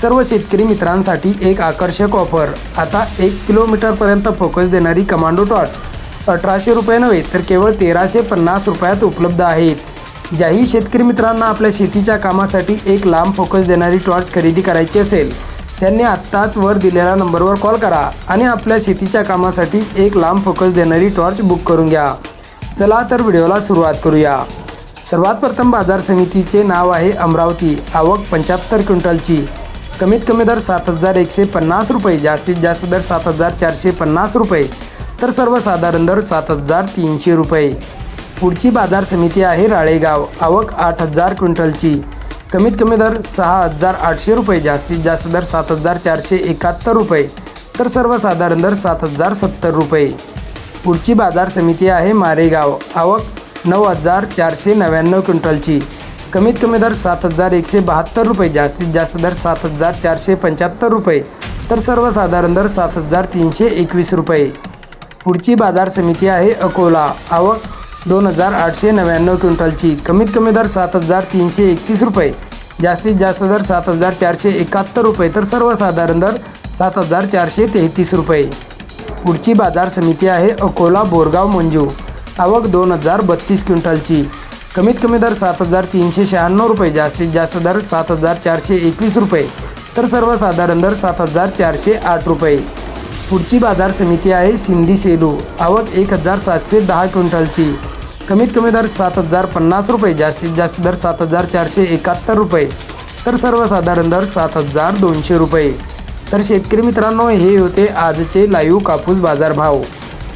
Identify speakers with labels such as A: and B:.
A: सर्व शेतकरी मित्रांसाठी एक आकर्षक ऑफर. आता एक किलोमीटरपर्यंत फोकस देणारी कमांडो टॉर्च. अठराशे रुपये नव्हे तर केवळ तेराशे पन्नास रुपयात उपलब्ध आहेत. ज्याही शेतकरी मित्रांना आपल्या शेतीच्या कामासाठी एक लांब फोकस देणारी टॉर्च खरेदी करायची असेल त्यांनी आत्ताच वर दिलेल्या नंबरवर कॉल करा आणि आपल्या शेतीच्या कामासाठी एक लांब फोकस देणारी टॉर्च बुक करून घ्या. चला तर व्हिडिओला सुरुवात करूया. सर्वात प्रथम बाजार समितीचे नाव आहे अमरावती आवक पंच्याहत्तर क्विंटलची. कमीत कमी दर सात हजार एकशे पन्नास रुपये जास्तीत जास्त दर सात हजार चारशे पन्नास रुपये तर सर्वसाधारण दर सात हजार तीनशे रुपये. पुढची बाजार समिती आहे राळेगाव आवक आठ हजार क्विंटलची. कमीत कमी दर सहा हजार आठशे रुपये जास्तीत जास्त दर सात हजार चारशे एकाहत्तर रुपये तर सर्वसाधारण दर सात हजार सत्तर रुपये. पुढची बाजार समिती आहे मारेगाव आवक नऊ हजार चारशे नव्याण्णव क्विंटलची. कमीत कमी दर सात हजार एकशे बहात्तर रुपये जास्तीत जास्त दर सात हजार चारशे पंच्याहत्तर रुपये तर सर्वसाधारण दर सात हजार तीनशे एकवीस रुपये. पुढची बाजार समिती आहे अकोला. आवक दोन हजार आठशे नव्याण्णव क्विंटलची. कमीत कमी दर सात हजार तीनशे एकतीस रुपये जास्तीत जास्त दर सात हजार चारशे एकाहत्तर रुपये तर सर्वसाधारण दर सात हजार चारशे तेहतीस रुपये. पुढची बाजार समिती आहे अकोला बोरगाव मंजू आवक दोन हजार बत्तीस क्विंटलची. कमीत कमी दर सात हजार तीनशे शहाण्णव रुपये. जास्तीत जास्त दर सात हजार चारशे एकवीस रुपये. तर सर्वसाधारण दर सात हजार चारशे आठ रुपये. पुढची बाजार समिती आहे सिंधी सेलू. आवक एक हजार सातशे दहा क्विंटलची. कमीत कमी दर सात हजार पन्नास रुपये. जास्तीत जास्त दर सात हजार चारशे एकाहत्तर रुपये. तर सर्वसाधारण दर सात हजार दोनशे रुपये. तर शेतकरी मित्रांनो हे होते आजचे लाईव्ह कापूस बाजारभाव.